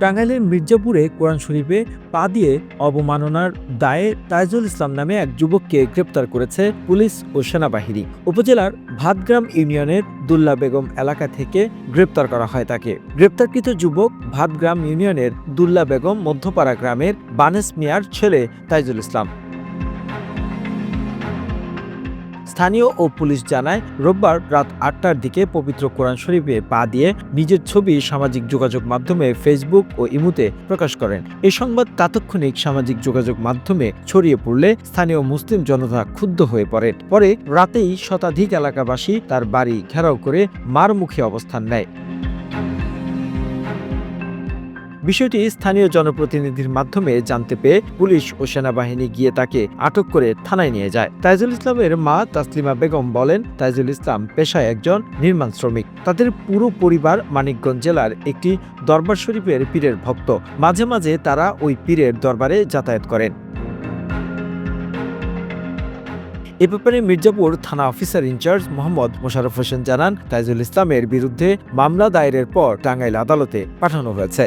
টাঙ্গাইলের মির্জাপুরে কোরআন শরীফে পা দিয়ে অবমাননার দায়ে তাইজুল ইসলাম নামে এক যুবককে গ্রেপ্তার করেছে পুলিশ ও সেনাবাহিনী। উপজেলার ভাতগ্রাম ইউনিয়নের দুল্লা বেগম এলাকা থেকে গ্রেপ্তার করা হয় তাকে। গ্রেপ্তারকৃত যুবক ভাতগ্রাম ইউনিয়নের দুল্লা বেগম মধ্যপাড়া গ্রামের বানেস মিয়ার ছেলে তাইজুল ইসলাম। স্থানীয় ও পুলিশ জানায়, রোববার রাত আটটার দিকে পবিত্র কোরআন শরীফে পা দিয়ে নিজের ছবি সামাজিক যোগাযোগ মাধ্যমে ফেসবুক ও ইমুতে প্রকাশ করেন। এ সংবাদ তাৎক্ষণিক সামাজিক যোগাযোগ মাধ্যমে ছড়িয়ে পড়লে স্থানীয় মুসলিম জনতা ক্ষুব্ধ হয়ে পড়ে। পরে রাতেই শতাধিক এলাকাবাসী তার বাড়ি ঘেরাও করে মার মুখে অবস্থান নেয়। বিষয়টি স্থানীয় জনপ্রতিনিধির মাধ্যমে জানতে পেয়ে পুলিশ ও সেনাবাহিনী গিয়ে তাকে আটক করে থানায় নিয়ে যায়। তাইজুল ইসলামের মা তাসলিমা বেগম বলেন, তাইজুল ইসলাম পেশায় একজন নির্মাণ শ্রমিক। তাদের পুরো পরিবার মানিকগঞ্জ জেলার একটি দরবার শরীফের পীরের ভক্ত। মাঝে মাঝে তারা ওই পীরের দরবারে যাতায়াত করেন। এ ব্যাপারে মির্জাপুর থানা officer in charge Mohammad Mosharraf Hossain জানান, তাইজুল ইসলামের বিরুদ্ধে মামলা দায়েরের পর টাঙ্গাইল আদালতে পাঠানো হয়েছে।